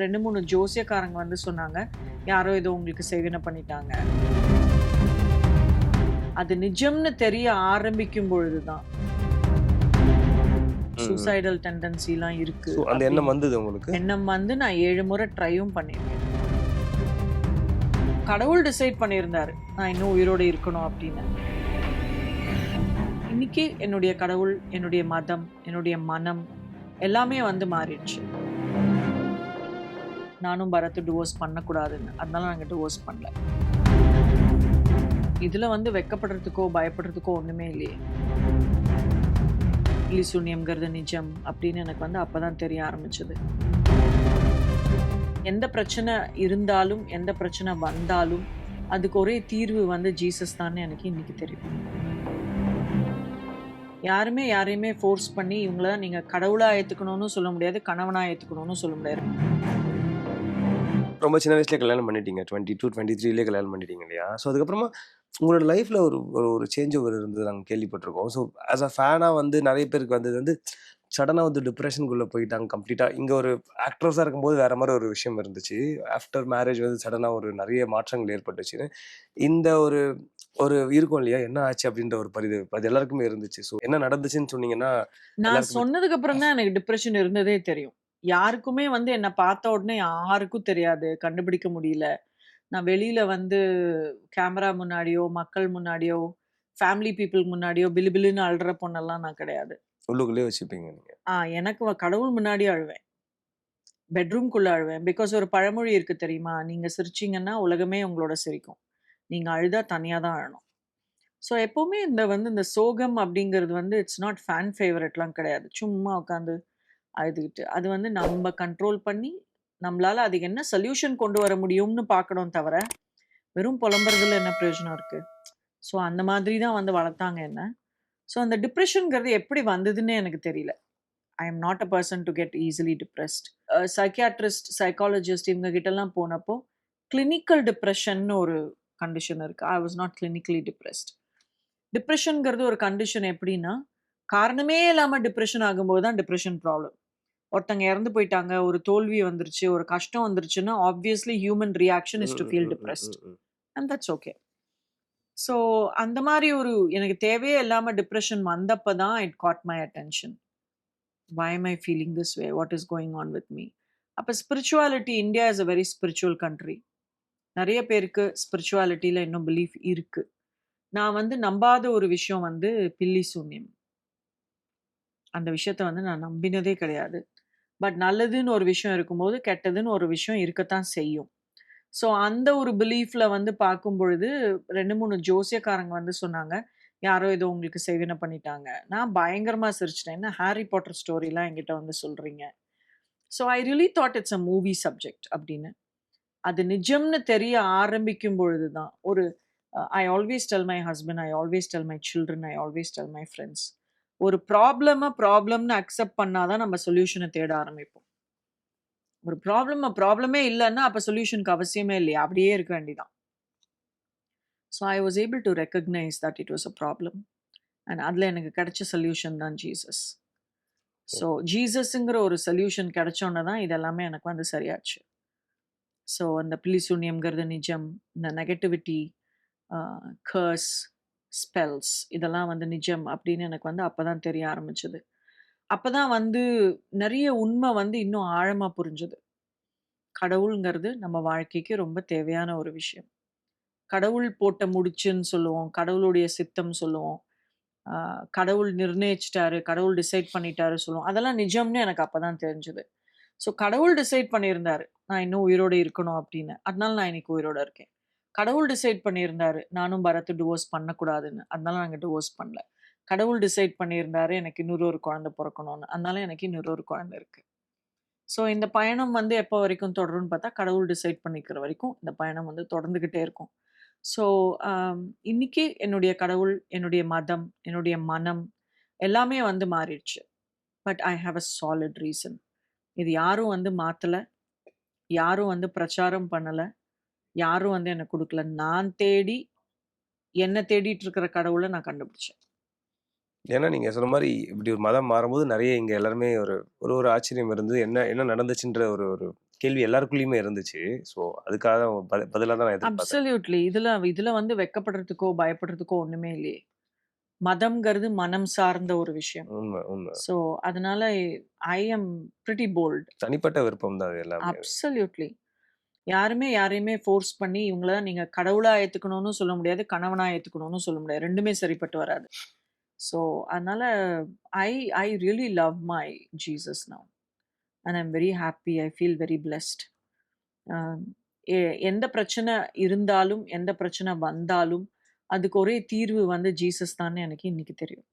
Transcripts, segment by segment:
ரெண்டு மூணு ஜோசியக்காரங்க வந்து சொன்னாங்க யாரோ ஏதோ உங்களுக்கு சேவனை பண்ணிட்டாங்க. அது நிஜம்னு தெரிய ஆரம்பிக்கும் பொழுதுதான். சூசைடல் டெண்டன்சிலாம் இருக்கு. அந்த எண்ணம் வந்தது உங்களுக்கு? எண்ணம் வந்து நான் ஏழு முறை ட்ரையும் பண்ணியிருக்கேன். கடவுள் டிசைட் பண்ணியிருந்தாரு நான் இன்னும் உயிரோடு இருக்கணும் அப்படின்னு. இன்னைக்கு என்னுடைய கடவுள் என்னுடைய மதம் என்னுடைய மனம் எல்லாமே வந்து மாறிடுச்சு. நானும் பரத் டிவோர்ஸ் பண்ணக்கூடாதுன்னு. அதனால நாங்கள் டிவோர்ஸ் பண்ணல. இதில் வந்து வெக்கப்படுறதுக்கோ பயப்படுறதுக்கோ ஒன்றுமே இல்லையே. இலி சூன்யம்ங்கிறது நிஜம் அப்படின்னு எனக்கு வந்து அப்போ தான் தெரிய ஆரம்பிச்சது. எந்த பிரச்சனை இருந்தாலும் எந்த பிரச்சனை வந்தாலும் அதுக்கு ஒரே தீர்வு வந்து ஜீசஸ் தான் எனக்கு இன்றைக்கி தெரியும். யாருமே யாரையுமே ஃபோர்ஸ் பண்ணி இவங்கள தான் நீங்கள் கடவுளாக ஏற்றுக்கணும்னு சொல்ல முடியாது கணவனாக ஏற்றுக்கணும்னு சொல்ல முடியாது. ரொம்ப சின்ன வயசுல கல்யாணம் பண்ணிட்டீங்க. டுவெண்ட்டி டூ டுவெண்ட்டி த்ரீலேயே கல்யாணம் பண்ணிட்டீங்க இல்லையா? ஸோ அதுக்கப்புறமா உங்களோட லைஃப்ல ஒரு ஒரு சேஞ்ச் ஓவர் இருந்தது நாங்கள் கேள்விப்பட்டிருக்கோம். ஸோ ஆஸ் அ ஃபேனாக வந்து நிறைய பேருக்கு வந்தது வந்து சடனாக வந்து டிப்ரெஷனுக்குள்ளே போயிட்டாங்க கம்ப்ளீட்டாக இங்கே ஒரு ஆக்ட்ரஸாக இருக்கும்போது வேற மாதிரி ஒரு விஷயம் இருந்துச்சு. ஆஃப்டர் மேரேஜ் வந்து சடனாக ஒரு நிறைய மாற்றங்கள் ஏற்பட்டுச்சு. இந்த ஒரு ஒரு இருக்கும் இல்லையா? என்ன ஆச்சு அப்படின்ற ஒரு பரிது அது எல்லாருக்குமே இருந்துச்சு. ஸோ என்ன நடந்துச்சுன்னு சொன்னீங்கன்னா நான் சொன்னதுக்கு அப்புறம் தான் எனக்கு டிப்ரெஷன் இருந்ததே தெரியும். யாருக்குமே வந்து என்னை பார்த்த உடனே யாருக்கும் தெரியாது. கண்டுபிடிக்க முடியல. நான் வெளியில வந்து கேமரா முன்னாடியோ மக்கள் முன்னாடியோ ஃபேமிலி பீப்புள் முன்னாடியோ பிலு பிலுன்னு அழுற பொண்ணெல்லாம் நான் கிடையாது. உள்ளுக்குள்ளேயே வச்சுப்பீங்க நீங்கள் ஆ எனக்கு வ- கடவுள் முன்னாடி அழுவேன். பெட்ரூம்குள்ள அழுவேன். பிகாஸ் ஒரு பழமொழி இருக்கு தெரியுமா? நீங்க சிரிச்சீங்கன்னா உலகமே உங்களோட சிரிக்கும். நீங்க அழுதா தனியா தான் அழணும். ஸோ எப்பவுமே இந்த வந்து இந்த சோகம் அப்படிங்கிறது வந்து இட்ஸ் நாட் ஃபேன் ஃபேவரட்லாம் கிடையாது. சும்மா உட்காந்து அழுதுகிட்டு அது வந்து நம்ம கண்ட்ரோல் பண்ணி நம்மளால அதுக்கு என்ன சொல்யூஷன் கொண்டு வர முடியும்னு பார்க்கணும் தவிர வெறும் புலம்புறதுல என்ன பிரயோஜனம் இருக்கு? ஸோ அந்த மாதிரி தான் வந்து வளர்த்தாங்க என்ன. ஸோ அந்த டிப்ரெஷனுங்கிறது எப்படி வந்ததுன்னே எனக்கு தெரியல. I am not a person to get easily depressed psychiatrist psychologist இவங்க கிட்டலாம் போனப்போ கிளினிக்கல் டிப்ரெஷன் ஒரு கண்டிஷன் இருக்குது I was not clinically depressed டிப்ரெஷனுங்கிறது ஒரு கண்டிஷன் எப்படின்னா காரணமே இல்லாமல் டிப்ரெஷன் ஆகும்போது தான் டிப்ரெஷன் ப்ராப்ளம் ஒருத்தங்க இறந்து போயிட்டாங்க ஒரு தோல்வி வந்துருச்சு ஒரு கஷ்டம் வந்துருச்சுன்னா obviously human reaction is to feel depressed and that's okay so அந்த மாதிரி ஒரு எனக்கு தேவையே இல்லாமல் டிப்ரெஷன் வந்தப்போ தான் it got my attention why am I feeling this way? What is going on with me? அப்போ spirituality India is a very spiritual country நிறைய பேருக்கு ஸ்பிரிச்சுவாலிட்டியில் இன்னும் பிலீஃப் இருக்கு. நான் வந்து நம்பாத ஒரு விஷயம் வந்து பில்லி சூன்யம். அந்த விஷயத்த வந்து நான் நம்பினதே கிடையாது. பட் நல்லதுன்னு ஒரு விஷயம் இருக்கும்போது கெட்டதுன்னு ஒரு விஷயம் இருக்கத்தான் செய்யும். ஸோ அந்த ஒரு பிலீஃப்ல வந்து பார்க்கும் பொழுது ரெண்டு மூணு ஜோசியக்காரங்க வந்து சொன்னாங்க யாரோ ஏதோ உங்களுக்கு சேவனை பண்ணிட்டாங்க. நான் பயங்கரமாக சிரிச்சிட்டேன். என்ன ஹாரி பாட்டர் ஸ்டோரிலாம் என்கிட்ட வந்து சொல்றீங்க? So I really thought it's a movie subject அப்படின்னு. அது நிஜம்னு தெரிய ஆரம்பிக்கும் பொழுது தான். ஒரு I always tell my husband I always tell my children I always tell my friends ஒரு ப்ராப்ளமை ப்ராப்ளம்னு அக்செப்ட் பண்ணாதான் நம்ம சொல்யூஷனை தேட ஆரம்பிப்போம். ஒரு ப்ராப்ளம் ப்ராப்ளமே இல்லைன்னா அப்போ சொல்யூஷனுக்கு அவசியமே இல்லையா அப்படியே இருக்க வேண்டியதான் so I was able to recognise that it was a problem and அதில் எனக்கு கிடைச்ச சொல்யூஷன் தான் ஜீசஸ் ஸோ ஜீசஸுங்கிற ஒரு சொல்யூஷன் கிடைச்சோன்னே தான் இதெல்லாமே எனக்கு வந்து சரியாச்சு. ஸோ அந்த பிலிசூன்யம்ங்கிறது நிஜம் இந்த நெகட்டிவிட்டி கர்ஸ் ஸ்பெல்ஸ் இதெல்லாம் வந்து நிஜம் அப்படின்னு எனக்கு வந்து அப்போ தான் தெரிய ஆரம்பிச்சது. அப்போ தான் வந்து நிறைய உண்மை வந்து இன்னும் ஆழமாக புரிஞ்சுது. கடவுளுங்கிறது நம்ம வாழ்க்கைக்கு ரொம்ப தேவையான ஒரு விஷயம். கடவுள் போட்ட முடிச்சுன்னு சொல்லுவோம் கடவுளுடைய சித்தம் சொல்லுவோம். கடவுள் நிர்ணயிச்சிட்டாரு கடவுள் டிசைட் பண்ணிட்டாரு சொல்லுவோம். அதெல்லாம் நிஜம்னு எனக்கு அப்போ தான் தெரிஞ்சுது. ஸோ கடவுள் டிசைட் பண்ணியிருந்தாரு. நான் இன்னும் உயிரோடு இருக்கணும் அப்படின்னு. அதனால நான் இன்னைக்கு உயிரோட இருக்கேன். கடவுள் டிசைட் பண்ணியிருந்தாரு நானும் பரத் டிவோர்ஸ் பண்ணக்கூடாதுன்னு. அதனால நாங்கள் டிவோர்ஸ் பண்ணல. கடவுள் டிசைட் பண்ணியிருந்தாரு எனக்கு இன்னொரு ஒரு குழந்தை பிறக்கணும்னு. அதனால எனக்கு இன்னொரு ஒரு குழந்தை இருக்கு. ஸோ இந்த பயணம் வந்து எப்போ வரைக்கும் தொடரும்னு பார்த்தா கடவுள் டிசைட் பண்ணிக்கிற வரைக்கும் இந்த பயணம் வந்து தொடர்ந்துக்கிட்டே இருக்கும். ஸோ இன்னைக்கு என்னுடைய கடவுள் என்னுடைய மதம் என்னுடைய மனம் எல்லாமே வந்து மாறிடுச்சு. But I have a solid reason இது யாரும் வந்து மாற்றலை யாரும் வந்து பிரச்சாரம் பண்ணலை யாரும் வந்து எனக்கு கொடுக்கல நான் தேடி என்ன தேடிட்டு இருக்கிற கடவுளை நான் கண்டுபிடிச்சேன் ஏன்னா நீங்க சொன்ன மாதிரி இப்படி ஒரு மதம் மாறும்போது நிறைய இங்க எல்லாருமே ஒரு ஒரு ஒரு ஆச்சரியம் இருந்து என்ன என்ன நடந்துச்சுன்ற ஒரு ஒரு கேள்வி எல்லாருக்குள்ளயுமே இருந்துச்சு. ஸோ அதுக்காக தான் ப பதிலா தான் நான். அப்சல்யூட்லி. இதுல இதுல வந்து வெட்கப்படுறதுக்கோ, பயப்படுறதுக்கோ ஒண்ணுமே இல்லையே. மதம்ங்கிறது மனம் சார்ந்த ஒரு விஷயம். ஸோ, அதனால ஐ அம் பிரிட்டி போல்ட். தனிப்பட்ட விருப்பம் தான். அப்சல்யூட்லி. யாருமே யாரையுமே ஃபோர்ஸ் பண்ணி இவங்கள தான் நீங்க கடவுளா ஏத்துக்கணும்னு சொல்ல முடியாது. கணவனா ஏத்துக்கணும்னு சொல்ல முடியாது. ரெண்டுமே சரிப்பட்டு வராது. ஸோ, அதனால I I really love my Jesus now. And I very happy I feel very blessed. எந்த பிரச்சனை இருந்தாலும், எந்த பிரச்சனை வந்தாலும், அதுக்கு ஒரே தீர்வு வந்து ஜீசஸ் தான்னு எனக்கு இன்னைக்கு தெரியும்.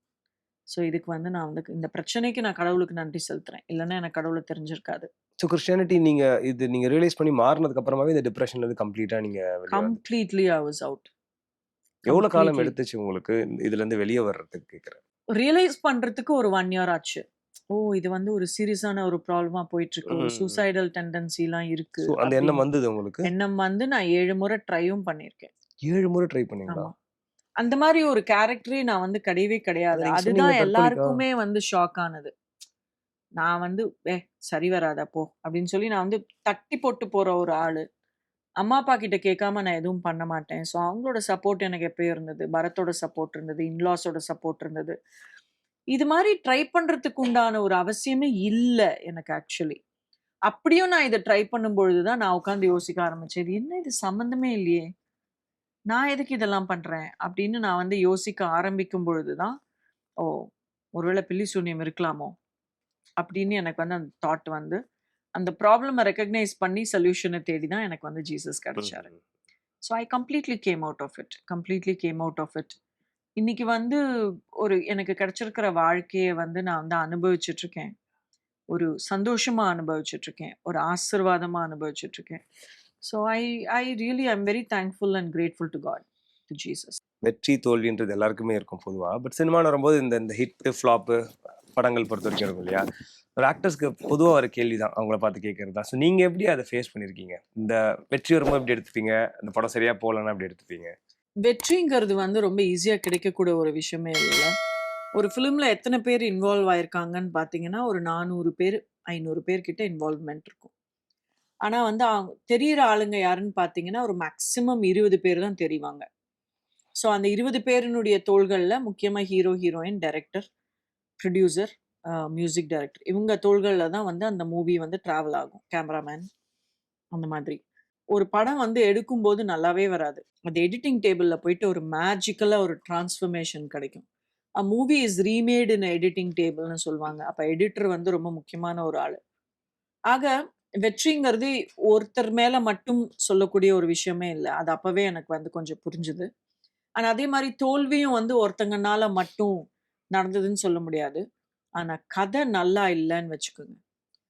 ஸோ, இதுக்கு வந்து நான் வந்து இந்த பிரச்சனைக்கு நான் கடவுளுக்கு நன்றி செலுத்துறேன். இல்லைன்னா எனக்கு கடவுளை தெரிஞ்சிருக்காது. ஸோ கிறிஸ்டியானிட்டி நீங்க இது நீங்க ரியலைஸ் பண்ணி மாறுனதுக்கு அப்புறமாவே இந்த டிப்ரஷன்ல இருந்து கம்ப்ளீட்டா நீங்க கம்ப்ளீட்லி ஐ வாஸ் அவுட். எவ்வளோ காலம். எடுத்துச்சு உங்களுக்கு இதுல இருந்து வெளிய வர்றதுக்கு கேட்கிறேன்? ரியலைஸ் பண்றதுக்கு ஒரு 1 இயர் ஆச்சு. ஓ! இது வந்து ஒரு சீரியஸான ஒரு ப்ராப்ளமா போயிட்டுருக்கு. ஒரு ம். சூசைடல் டெண்டன்சிலாம் இருக்கு அந்த எண்ணம். வந்தது உங்களுக்கு? எண்ணம் வந்து நான் 7 முறை ட்ரையும் பண்ணியிருக்கேன். 7 முறை ட்ரை பண்ணீங்களா? அந்த மாரி ஒரு கேரக்டரே நான் வந்து கிடையவே கிடையாது. அதுதான்? எல்லாருக்குமே வந்து ஷாக் ஆனது. நான் வந்து "ஏ சரி வராதா போ" அப்படின்னு சொல்லி நான் வந்து தட்டி போட்டு போற ஒரு ஆளு. அம்மா, அப்பா கிட்ட கேட்காம நான் எதுவும் பண்ண மாட்டேன். ஸோ அவங்களோட சப்போர்ட் எனக்கு எப்பயும் இருந்தது. பரத்தோட சப்போர்ட் இருந்தது. இன்லாஸோட சப்போர்ட் இருந்தது. இது மாதிரி ட்ரை பண்றதுக்கு உண்டான ஒரு அவசியமே இல்லை எனக்கு ஆக்சுவலி. அப்படியும் நான் இதை ட்ரை பண்ணும்பொழுது தான் நான் உட்காந்து யோசிக்க ஆரம்பிச்சேன். இது என்ன இது சம்மந்தமே இல்லையே! நான் எதுக்கு இதெல்லாம் பண்றேன்? அப்படின்னு நான் வந்து யோசிக்க ஆரம்பிக்கும் பொழுது தான், ஓ! ஒருவேளை பில்லி சூன்யம் இருக்கலாமோ? அப்படின்னு எனக்கு வந்து அந்த தாட் வந்து, அந்த ப்ராப்ளம ரெகக்னைஸ் பண்ணி சொல்யூஷன தேடி தான் எனக்கு வந்து Jesus கிடைச்சாரு. So I completely came out of it. Completely came out of it. இன்னைக்கு வந்து ஒரு எனக்கு கிடைச்சிருக்கிற வாழ்க்கைய வந்து நான் வந்து அனுபவிச்சுட்டு இருக்கேன். ஒரு சந்தோஷமா அனுபவிச்சுட்டு இருக்கேன். ஒரு ஆசீர்வாதமா அனுபவிச்சுட்டு இருக்கேன். So I I really I very thankful and grateful to God, to Jesus. வெற்றி, தோல்வின்றது எல்லாருக்குமே இருக்கும் பொதுவா. பட் சினிமான்னு வரும்போது இந்த இந்த ஹிட்டு, ஃப்ளாப்பு படங்கள் பொறுத்த வரைக்கும் இருக்கும் இல்லையா? ஒரு ஆக்டர்ஸ்க்கு பொதுவாக ஒரு கேள்வி தான். அவங்கள பார்த்து கேட்கறது தான். ஸோ நீங்கள் எப்படி அதை ஃபேஸ் பண்ணியிருக்கீங்க? இந்த வெற்றி வரும்போது எப்படி எடுத்துப்பீங்க? அந்த படம் சரியாக போகலன்னா எப்படி எடுத்துப்பீங்க? வெற்றிங்கிறது வந்து ரொம்ப ஈஸியாக கிடைக்கக்கூடிய ஒரு விஷயமே இல்லை ஒரு ஃபிலிமில் எத்தனை பேர் இன்வால்வ் ஆயிருக்காங்கன்னு பார்த்தீங்கன்னா, ஒரு 400 பேர், ஐநூறு பேர் இன்வால்வ்மெண்ட் இருக்கும். ஆனால் வந்து அவங்க தெரியிற ஆளுங்க யாருன்னு பார்த்தீங்கன்னா, ஒரு மேக்ஸிமம் 20 பேர் தான் தெரிவாங்க. ஸோ அந்த 20 பேரினுடைய தோள்களில் முக்கியமாக hero, heroine, director, producer music director இவங்க தோள்களில் தான் வந்து அந்த மூவி வந்து ட்ராவல் ஆகும். கேமராமேன் அந்த மாதிரி. ஒரு படம் வந்து எடுக்கும்போது நல்லாவே வராது. அது எடிட்டிங் டேபிளில் போயிட்டு ஒரு மேஜிக்கலாக ஒரு டிரான்ஸ்ஃபர்மேஷன் கிடைக்கும். A movie is remade in editing டேபிள்னு சொல்லுவாங்க. அப்போ எடிட்டர் வந்து ரொம்ப முக்கியமான ஒரு ஆள் ஆக வெற்றிங்கிறது ஒருத்தர் மேலே மட்டும் சொல்லக்கூடிய ஒரு விஷயமே இல்லை அது அப்போவே எனக்கு வந்து கொஞ்சம் புரிஞ்சுது. ஆனால் அதே மாதிரி தோல்வியும் வந்து ஒருத்தங்கனால மட்டும் நடந்ததுன்னு சொல்ல முடியாது. ஆனா கதை நல்லா இல்லன்னு வச்சுக்கோங்க.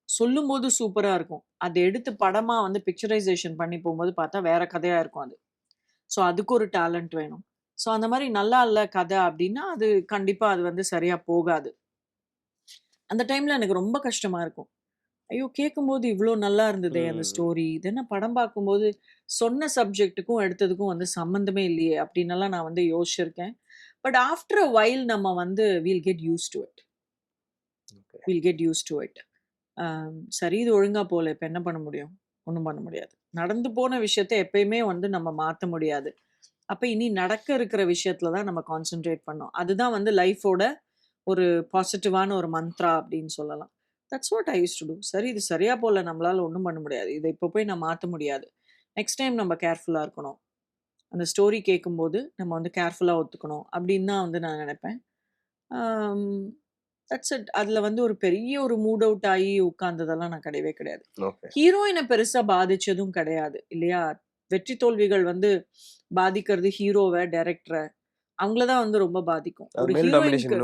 சொல்லும்போது சூப்பரா இருக்கும். அத எடுத்து படமா வந்து பிக்சரைசேஷன் பண்ணி போம்போது பார்த்தா வேற கதையா இருக்கும் அது. ஸோ அதுக்கு ஒரு டேலண்ட் வேணும். ஸோ அந்த மாரி நல்லா இல்ல கதை அப்டின்னா, அது கண்டிப்பா அது வந்து சரியா போகாது. அந்த டைம்ல எனக்கு ரொம்ப கஷ்டமா இருக்கும். ஐயோ! கேட்கும்போது இவ்ளோ நல்லா இருந்ததே அந்த. ஸ்டோரி. இது என்ன படம் பார்க்கும்போது சொன்ன சப்ஜெக்ட்டுக்கும் எடுத்ததுக்கும் வந்து சம்மந்தமே இல்லையே! அப்டின்னெல்லாம் நான் வந்து யோசிச்சிருக்கேன். பட் ஆஃப்டர் அ வைல் நம்ம வந்து we'll get used to it. We'll get used to it. சரி இது ஒழுங்கா போல. இப்ப என்ன பண்ண முடியும்? ஒண்ணும் பண்ண முடியாது. நடந்து போன விஷயத்த எப்பயுமே வந்து நம்ம மாத்த முடியாது. அப்ப இனி நடக்க இருக்கிற விஷயத்துல தான் நம்ம கான்சன்ட்ரேட் பண்ணணும். அதுதான் வந்து லைஃபோட ஒரு பாசிட்டிவான ஒரு மந்த்ரா அப்டின்னு சொல்லலாம். That's what I used to do. சரி இது சரியா போல நம்மளால ஒண்ணும் பண்ண முடியாது. இத இப்ப போய் நான் மாத்த முடியாது. நெக்ஸ்ட் டைம் நம்ம கேர்ஃபுல்லா இருக்கணும். அந்த ஸ்டோரி கேட்கும்போது நம்ம வந்து கேர்ஃபுல்லா ஒத்துக்கணும். அப்டின்னு தான் வந்து நான் நெனைப்பேன். That's it. அதுல வந்து ஒரு பெரிய ஒரு மூட் அவுட் ஆயி உட்கார்ந்ததெல்லாம் நான் கிடையவே கிடையாது. ஹீரோயின பெருசா பாதிச்சதும் கிடையாது. இல்லையா? வெற்றி தோல்விகள் வந்து பாதிக்கிறது ஹீரோவ, டைரக்டர. அவங்கள தான் வந்து ரொம்ப பாதிக்கும். ஒரு ஹீரோயின்க்கு?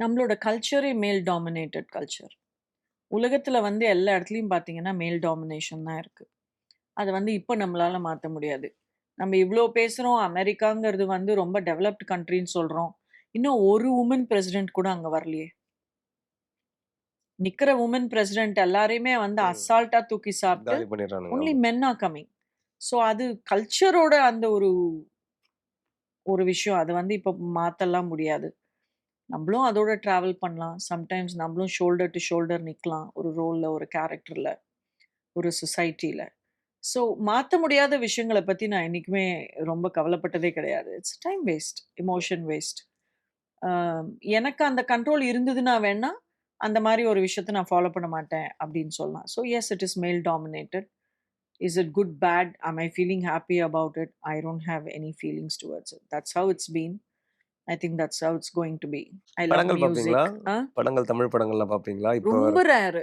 நம்மளோட கல்ச்சரே மேல் டாமினேட்டட் கல்ச்சர். உலகத்துல வந்து எல்லா இடத்துலயும் பார்த்தீங்கன்னா, மேல் டாமினேஷன் தான் இருக்கு. அத வந்து இப்ப நம்மளால மாத்த முடியாது. நம்ம இவ்ளோ பேசுறோம். அமெரிக்காங்கிறது வந்து ரொம்ப டெவலப்ட் கண்ட்ரின்னு சொல்றோம். இன்னும் ஒரு வுமன் பிரசிடென்ட் கூட அங்க வரலையே! நிக்கிற வுமன் பிரசிடென்ட் எல்லாரையுமே வந்து. அசால்ட்டா தூக்கி பண்ணிடுறானுங்க. Only. Men are coming. So அது கல்ச்சரோட அந்த ஒரு ஒரு விஷயம். அத வந்து இப்ப மாத்தலாம் முடியாது. நம்மளும் அதோட டிராவல் பண்ணலாம். சம்டைம்ஸ் நம்மளும் ஷோல்டர் டூ ஷோல்டர் நிக்கலாம். ஒரு ரோல்ல, ஒரு கேரக்டர்ல. ஒரு சொசைட்டில. ஸோ மாத்த முடியாத விஷயங்கள பத்தி நான் என்னைக்குமே ரொம்ப கவலைப்பட்டதே கிடையாது. It's time waste, emotion waste. அ எனக்கு அந்த கண்ட்ரோல் இருந்ததுன்னா வேணா, அந்த மாரி ஒரு விஷயத்த நான் ஃபாலோ பண்ண மாட்டேன் அப்படின்னு சொல்லலாம். So yes it is male dominated. Is it good, bad? Am I feeling happy about it? I don't have any feelings towards it. That's how it's been. I think that's how it's going to be. I love படங்கள் பார்ப்பீங்களா? Music. ஆ படங்கள், தமிழ் படங்கள்லாம் பார்ப்பீங்களா? இப்ப ரொம்ப rare.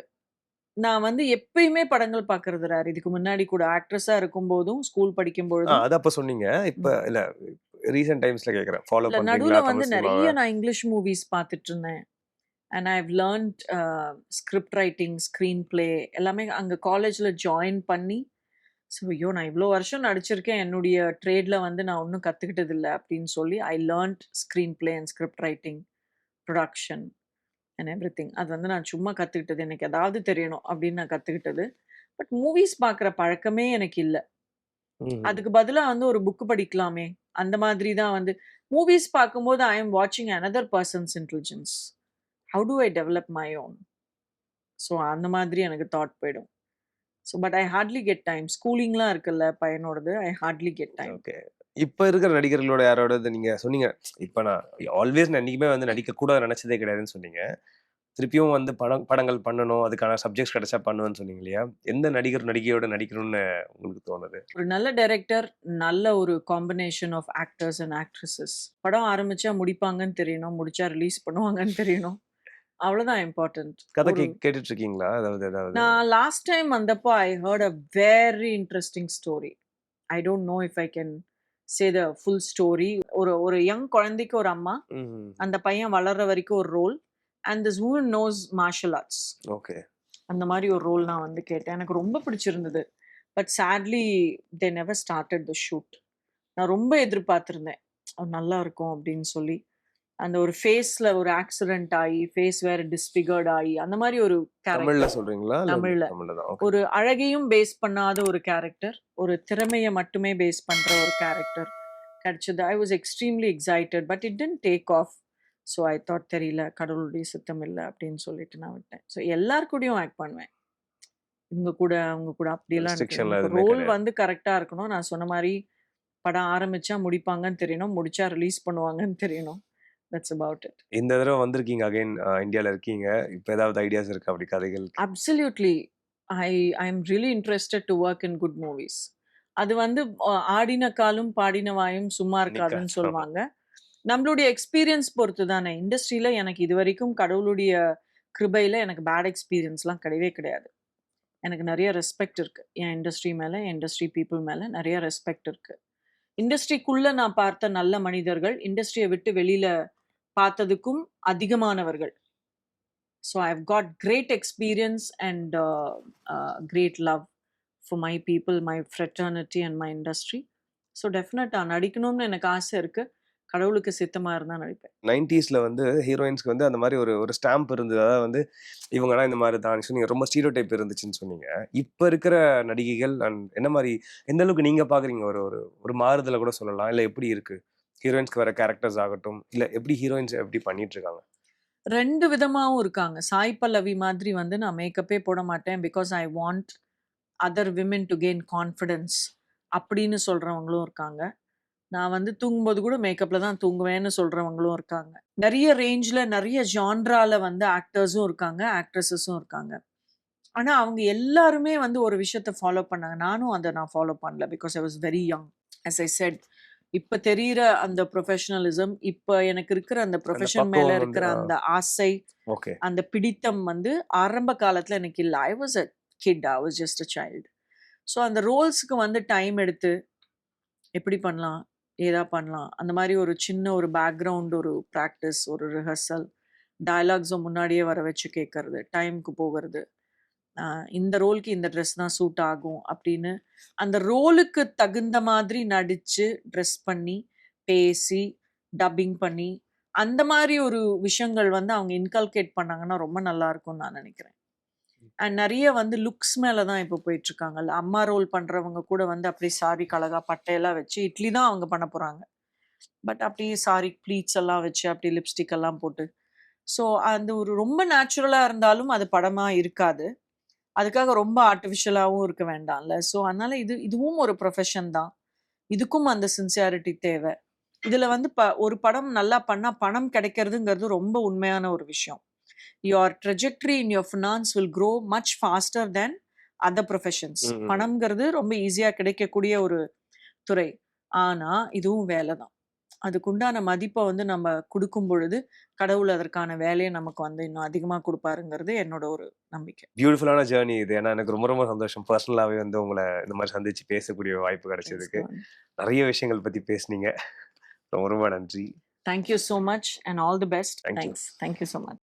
நான் வந்து எப்பயுமே படங்கள் பார்க்கறது ரேர். இதுக்கு முன்னாடி கூட ஆக்ட்ரஸா இருக்கும்போதும், ஸ்கூல் ஆ படிக்கும்பொழுதும் அது அப்ப சொன்னீங்க. இப்ப. இல்ல ரீசென்ட் டைம்ஸ்ல கேட்கிறேன். ஃபாலோ பண்றீங்களா நடுவுல வந்து? நெறைய நான் இங்கிலீஷ் மூவிஸ் பார்த்துட்டு இருந்தேன். And I have learnt script writing, screenplay எல்லாமே அங்க காலேஜ்ல ஜாயின் பண்ணி, ஸோ ஐயோ! நான் இவ்ளோ வருஷம் நடிச்சிருக்கேன். என்னுடைய ட்ரேட்ல வந்து நான் ஒண்ணும் கத்துக்கிட்டது இல்ல அப்படின்னு சொல்லி, I learnt screenplay and script writing, production and everything. அது வந்து நான் சும்மா கத்துக்கிட்டது. எனக்கு ஏதாவது தெரியணும் அப்படின்னு நான் கத்துக்கிட்டது. பட் மூவிஸ் பார்க்குற பழக்கமே எனக்கு இல்ல. அதுக்கு பதிலா வந்து ஒரு புக் படிக்கலாமே! அந்த மாதிரி தான் வந்து மூவிஸ் பார்க்கும்போது ஐ அம் வாட்சிங் another person's intelligence. How do I develop my own? So அந்த மாதிரி எனக்கு தாட் போயிடும். So but I hardly get time. ஸ்கூலிங்லாம் இருக்குல்ல பையனோடது. I hardly get time. இப்ப இருக்கிற நடிகர்களோட யாரோடது நீங்க சொன்னீங்க. இப்ப நான் ஆல்வேஸ் நான் என்னைக்குமே வந்து நடிக்கக்கூடாதுன்னு நெனச்சதே கிடையாதுன்னு சொன்னீங்க. திருப்பியும் வந்து படம் படங்கள் பண்ணணும். அதுக்கான சப்ஜெக்ட்ஸ் கிடைச்சா பண்ணுவேன்னு சொன்னீங்க இல்லையா? எந்த நடிகர், நடிகையோட நடிக்கணும்னு உங்களுக்கு தோணுது? ஒரு நல்ல டைரக்டர், நல்ல ஒரு combination of actors and actresses. படம் ஆரம்பிச்சா முடிப்பாங்கன்னு தெரியணும். முடிச்சா ரிலீஸ் பண்ணுவாங்கன்னு தெரியணும். அவ்வளோதான் இம்பார்ட்டன்ட். கதை கேட்டுட்டு இருக்கீங்களா? அதாவது ஏதாவது? நான் லாஸ்ட் டைம் வந்தப்போ I heard a very interesting story. I don't know if I can say the full story. ஒரு ஒரு யங் குழந்தைக்கு ஒரு அம்மா. அந்த பையன் வளர்ற வரைக்கும் ஒரு role. And this woman knows martial arts. Okay. அந்த மாரி ஒரு ரோல் நான் வந்து கேட்டேன். எனக்கு ரொம்ப பிடிச்சிருந்தது. But sadly they never started the shoot. நான் ரொம்ப எதிர்பார்த்திருந்தேன். நல்லா இருக்கும் அப்படின்னு சொல்லி. அந்த ஒரு ஃபேஸ்ல ஒரு ஆக்சிடென்ட் ஆயி, ஃபேஸ் வேற டிஸ்ஃபிகர்ட் ஆயி, அந்த மாரி ஒரு தமிழ்ல கேரக்டர். சொல்றீங்களா? தமிழ்ல. ஒரு அழகையும் பேஸ் பண்ணாத ஒரு கேரக்டர். ஒரு திறமைய மட்டுமே பேஸ் பண்ற ஒரு கேரக்டர் கிடைச்சது. I was extremely excited. But it didn't take off. So I thought தெரியல. கடவுளுடைய சித்தம் இல்ல அப்படின்னு சொல்லிட்டு நான் விட்டேன். ஸோ எல்லார் கூடயும் ஆக்ட் பண்ணுவேன். இவங்க கூட, அவங்க கூட அப்படியெல்லாம் ரோல். வந்து கரெக்ட்டா இருக்கணும். நான் சொன்ன மாரி படம் ஆரம்பிச்சா முடிப்பாங்கன்னு தெரியணும். முடிச்சா ரிலீஸ் பண்ணுவாங்கன்னு தெரியணும். That's about it. இந்த தடவ வந்திருக்கீங்க அகைன் அ இந்தியால இருக்கீங்க. இப்ப ஏதாவது ஐடியாஸ் இருக்கா அப்படி கதைகள்? Absolutely. I I am really interested to work in good movies. அது வந்து ஆடின காலும், பாடின வாயும் சும்மா இருக்காதுன்னு. சொல்வாங்க. நம்மளுடைய எக்ஸ்பீரியன்ஸ் பொறுத்து தானே. இண்டஸ்ட்ரியில எனக்கு இதுவரைக்கும் கடவுளுடைய கிருபையில எனக்கு பேட் எக்ஸ்பீரியன்ஸ்லாம் கிடையவே கிடையாது. எனக்கு நெறைய ரெஸ்பெக்ட் இருக்கு. என் இண்டஸ்ட்ரி மேல, என் இண்டஸ்ட்ரி பீப்பிள் மேல நெறைய ரெஸ்பெக்ட் இருக்கு. இண்டஸ்ட்ரிக்குள்ள நான் பார்த்த நல்ல மனிதர்கள், இண்டஸ்ட்ரிய விட்டு வெளியில பார்த்ததுக்கும் அதிகமானவர்கள். So I have got great experience and great love for my people my fraternity and my industry. So டெஃபினட்டாக நடிக்கணும்னு எனக்கு ஆசை இருக்குது கடவுளுக்கு சித்தமா இருந்தா நடிப்பேன். 90ஸ்ல வந்து ஹீரோயின்ஸ்க்கு வந்து அந்த மாதிரி ஒரு ஒரு ஸ்டாம்ப் இருந்தது. அதாவது வந்து இவங்கலாம் இந்த மாதிரி தான் சொன்னீங்க. ரொம்ப ஸ்டீரியோடைப் இருந்துச்சுன்னு சொன்னீங்க. இப்ப இருக்கிற நடிகைகள் அண்ட் என்ன மாதிரி எந்த அளவுக்கு நீங்க பார்க்குறீங்க? ஒரு ஒரு ஒரு மாறுதல கூட சொல்லலாம். இல்ல எப்படி இருக்கு? ஹீரோயின்ஸ்க்கு வர கேரக்டர்ஸ் ஆகட்டும், இல்ல எப்படி ஹீரோயின்ஸ் எப்படி பண்ணிட்டு இருக்காங்க? ரெண்டு விதமாகவும் இருக்காங்க. சாய் பல்லவி மாதிரி வந்து நான் மேக்கப்பே போட மாட்டேன். Because I want other women to gain confidence அப்படின்னு சொல்கிறவங்களும் இருக்காங்க. நான் வந்து தூங்கும்போது கூட மேக்கப்பில் தான் தூங்குவேன்னு சொல்கிறவங்களும் இருக்காங்க. நிறைய ரேஞ்சில் நிறைய ஜான்ரால வந்து ஆக்டர்ஸும் இருக்காங்க, ஆக்ட்ரஸஸும் இருக்காங்க. ஆனால் அவங்க எல்லாருமே வந்து ஒரு விஷயத்தை ஃபாலோ பண்ணாங்க. நானும் அதை நான் ஃபாலோ பண்ணல. Because I was very young. As I said இப்ப தெரியிற அந்த புரொஃபஷனலிசம், இப்ப எனக்கு இருக்கிற அந்த புரொஃபஷன் மேல இருக்கிற. அந்த ஆசை. அந்த பிடித்தம் வந்து ஆரம்ப காலத்துல எனக்கு இல்ல. I was a kid. I was just a child. So அந்த ரோல்ஸ்க்கு வந்து டைம் எடுத்து எப்படி பண்ணலாம்? ஏதா பண்ணலாம்? அந்த மாரி ஒரு சின்ன ஒரு பேக்கிரவுண்ட் ஒரு பிராக்டிஸ், ஒரு ரிஹர்சல், டயலாக்ஸ முன்னாடியே வர வச்சு கேட்கறது, டைம்க்கு போகறது. இந்த ரோலுக்கு இந்த ட்ரெஸ் தான் சூட் ஆகும் அப்படின்னு, அந்த ரோலுக்கு தகுந்த மாதிரி நடித்து ட்ரெஸ் பண்ணி, பேசி, டப்பிங் பண்ணி, அந்த மாதிரி ஒரு விஷயங்கள் வந்து அவங்க இன்கல்கேட் பண்ணாங்கன்னா ரொம்ப நல்லா இருக்கும்னு நான் நினைக்கிறேன் அண்ட் நிறைய வந்து லுக்ஸ் மேலே தான் இப்போ போயிட்டுருக்காங்கல்ல. அம்மா ரோல் பண்ணுறவங்க கூட வந்து அப்படியே சாரிக்கு அழகா பட்டையெல்லாம் வச்சு, இட்லி தான் அவங்க பண்ண போகிறாங்க பட் அப்படியே சாரி ப்ளீட்ஸ் எல்லாம் வச்சு, அப்படியே லிப்ஸ்டிக் எல்லாம் போட்டு. ஸோ அந்த ஒரு ரொம்ப நேச்சுரலாக இருந்தாலும் அது படமாக இருக்காது. அதுக்காக ரொம்ப ஆர்டிஃபிஷியலாவும் இருக்க வேண்டாம்ல. ஸோ அதனால இது இதுவும் ஒரு ப்ரொஃபஷன் தான். இதுக்கும் அந்த சின்சியாரிட்டி தேவை. இதுல வந்து ப ஒரு படம் நல்லா பண்ணா பணம் கிடைக்கிறதுங்கிறது ரொம்ப உண்மையான ஒரு விஷயம். Your trajectory in your finances will grow much faster than other professions. பணம்ங்கிறது ரொம்ப ஈஸியா கிடைக்கக்கூடிய ஒரு துறை. ஆனா, இதுவும் வேலை தான். அதுக்குண்டான மதிப்ப வந்து நம்ம குடுக்கும் பொழுது, கடவுள் அதற்கான வேலைய நமக்கு வந்து இன்னும் அதிகமா குடுப்பாருங்கிறது என்னோட ஒரு நம்பிக்கை. பியூட்டிஃபுல்லான ஜர்னி இது. ஏன்னா எனக்கு ரொம்ப ரொம்ப சந்தோஷம். பர்சனலாவே வந்து உங்கள இந்த மாரி சந்திச்சு பேசக்கூடிய வாய்ப்பு தேங்க்ஸ் கிடைச்சதுக்கு. காட். நெறைய விஷயங்கள் பத்தி பேசுனீங்க. ரொம்ப ரொம்ப நன்றி. Thank you so much and all the best. Thank you. Thanks.